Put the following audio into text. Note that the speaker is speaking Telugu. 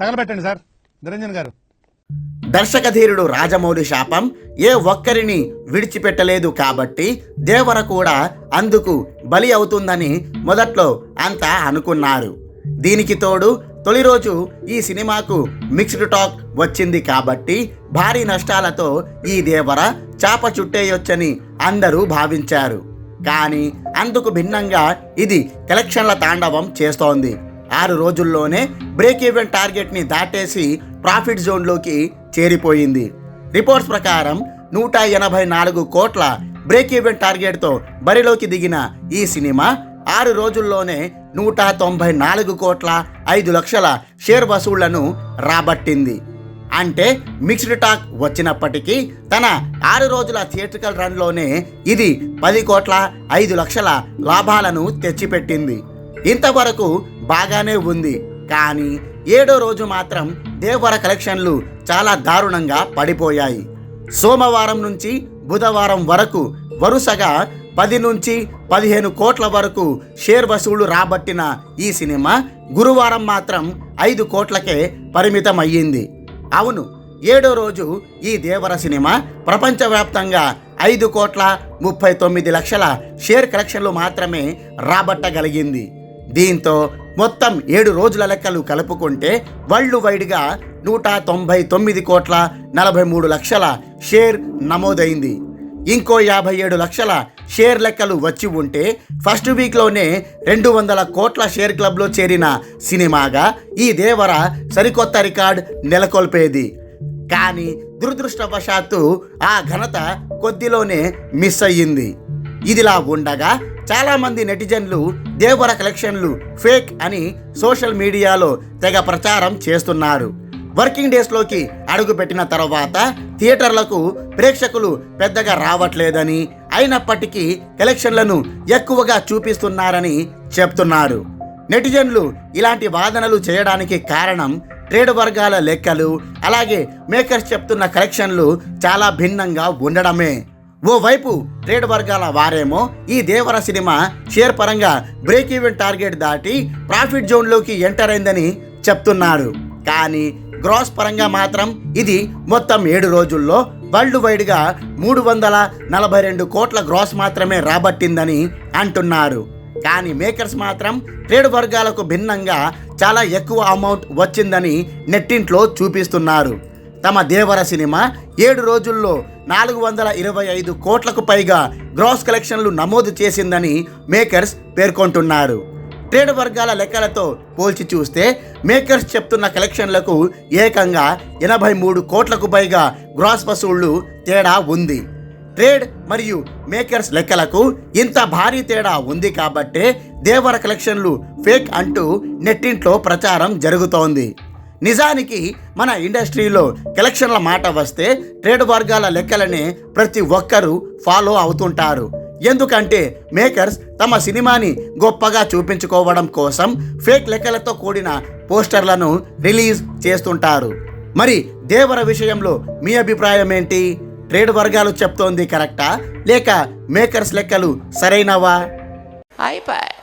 తగలబెట్టండి సార్. నిరంజన్ గారు. దర్శకధీరుడు రాజమౌళి శాపం ఏ ఒక్కరిని విడిచిపెట్టలేదు కాబట్టి దేవర కూడా అందుకు బలి అవుతుందని మొదట్లో అంతా అనుకున్నారు. దీనికి తోడు తొలి రోజు ఈ సినిమాకు మిక్స్డ్ టాక్ వచ్చింది కాబట్టి భారీ నష్టాలతో ఈ దేవర చాప చుట్టేయొచ్చని అందరూ భావించారు. కానీ అందుకు భిన్నంగా ఇది కలెక్షన్ల తాండవం చేస్తోంది. ఆరు రోజుల్లోనే బ్రేక్ ఈవెన్ టార్గెట్ని దాటేసి ప్రాఫిట్ జోన్లోకి చేరిపోయింది. రిపోర్ట్స్ ప్రకారం నూట ఎనభై నాలుగు కోట్ల బ్రేక్ ఈవెన్ టార్గెట్తో బరిలోకి దిగిన ఈ సినిమా ఆరు రోజుల్లోనే నూట తొంభై నాలుగు కోట్ల ఐదు లక్షల షేర్ వసూళ్ళను రాబట్టింది. అంటే మిక్స్డ్ టాక్ వచ్చినప్పటికీ తన ఆరు రోజుల థియేట్రికల్ రన్లోనే ఇది పది కోట్ల ఐదు లక్షల లాభాలను తెచ్చిపెట్టింది. ఇంతవరకు బాగానే ఉంది. కానీ ఏడో రోజు మాత్రం దేవర కలెక్షన్లు చాలా దారుణంగా పడిపోయాయి. సోమవారం నుంచి బుధవారం వరకు వరుసగా పది నుంచి పదిహేను కోట్ల వరకు షేర్ వసూళ్ళు రాబట్టిన ఈ సినిమా గురువారం మాత్రం ఐదు కోట్లకే పరిమితం అయ్యింది అవును ఏడో రోజు ఈ దేవర సినిమా ప్రపంచవ్యాప్తంగా ఐదు కోట్ల ముప్పై తొమ్మిది లక్షల షేర్ కలెక్షన్లు మాత్రమే రాబట్టగలిగింది. దీంతో మొత్తం ఏడు రోజుల లెక్కలు కలుపుకుంటే వరల్డ్ వైడ్గా నూట తొంభై తొమ్మిది కోట్ల నలభై మూడు లక్షల షేర్ నమోదైంది. ఇంకో యాభై ఏడు లక్షల షేర్ లెక్కలు వచ్చి ఉంటే ఫస్ట్ వీక్లోనే రెండు వందల కోట్ల షేర్ క్లబ్లో చేరిన సినిమాగా ఈ దేవర సరికొత్త రికార్డ్ నెలకొల్పేది. కానీ దురదృష్టవశాత్తు ఆ ఘనత కొద్దిలోనే మిస్ అయ్యింది. ఇదిలా ఉండగా చాలామంది నెటిజన్లు దేవర కలెక్షన్లు ఫేక్ అని సోషల్ మీడియాలో తెగ ప్రచారం చేస్తున్నారు. వర్కింగ్ డేస్లోకి అడుగుపెట్టిన తర్వాత థియేటర్లకు ప్రేక్షకులు పెద్దగా రావట్లేదని అయినప్పటికీ కలెక్షన్లను ఎక్కువగా చూపిస్తున్నారని చెప్తున్నారు. నెటిజన్లు ఇలాంటి వాదనలు చేయడానికి కారణం ట్రేడ్ వర్గాల లెక్కలు అలాగే మేకర్స్ చెప్తున్న కలెక్షన్లు చాలా భిన్నంగా ఉండడమే. ఓవైపు ట్రేడ్ వర్గాల వారేమో ఈ దేవర సినిమా షేర్ పరంగా బ్రేక్ ఈవెన్ టార్గెట్ దాటి ప్రాఫిట్ జోన్లోకి ఎంటర్ అయిందని చెప్తున్నారు. కానీ గ్రాస్ పరంగా మాత్రం ఇది మొత్తం ఏడు రోజుల్లో వరల్డ్ వైడ్గా మూడు వందల నలభై రెండు కోట్ల గ్రాస్ మాత్రమే రాబట్టిందని అంటున్నారు. కానీ మేకర్స్ మాత్రం ట్రేడ్ వర్గాలకు భిన్నంగా చాలా ఎక్కువ అమౌంట్ వచ్చిందని నెట్టింట్లో చూపిస్తున్నారు. తమ దేవర సినిమా ఏడు రోజుల్లో నాలుగు వందల ఇరవై ఐదు కోట్లకు పైగా గ్రాస్ కలెక్షన్లు నమోదు చేసిందని మేకర్స్ పేర్కొంటున్నారు. ట్రేడ్ వర్గాల లెక్కలతో పోల్చి చూస్తే మేకర్స్ చెప్తున్న కలెక్షన్లకు ఏకంగా ఎనభై మూడు కోట్లకు పైగా గ్రాస్ వసూళ్ళు తేడా ఉంది. ట్రేడ్ మరియు మేకర్స్ లెక్కలకు ఇంత భారీ తేడా ఉంది కాబట్టే దేవర కలెక్షన్లు ఫేక్ అంటూ నెట్టింట్లో ప్రచారం జరుగుతోంది. నిజానికి మన ఇండస్ట్రీలో కలెక్షన్ల మాట వస్తే ట్రేడ్ వర్గాల లెక్కలనే ప్రతి ఒక్కరూ ఫాలో అవుతుంటారు. ఎందుకంటే మేకర్స్ తమ సినిమాని గొప్పగా చూపించుకోవడం కోసం ఫేక్ లెక్కలతో కూడిన పోస్టర్లను రిలీజ్ చేస్తుంటారు. మరి దేవర విషయంలో మీ అభిప్రాయం ఏంటి? ట్రేడ్ వర్గాలు చెప్తోంది కరెక్టా? లేక మేకర్స్ లెక్కలు సరైనవా? అయిపోయి.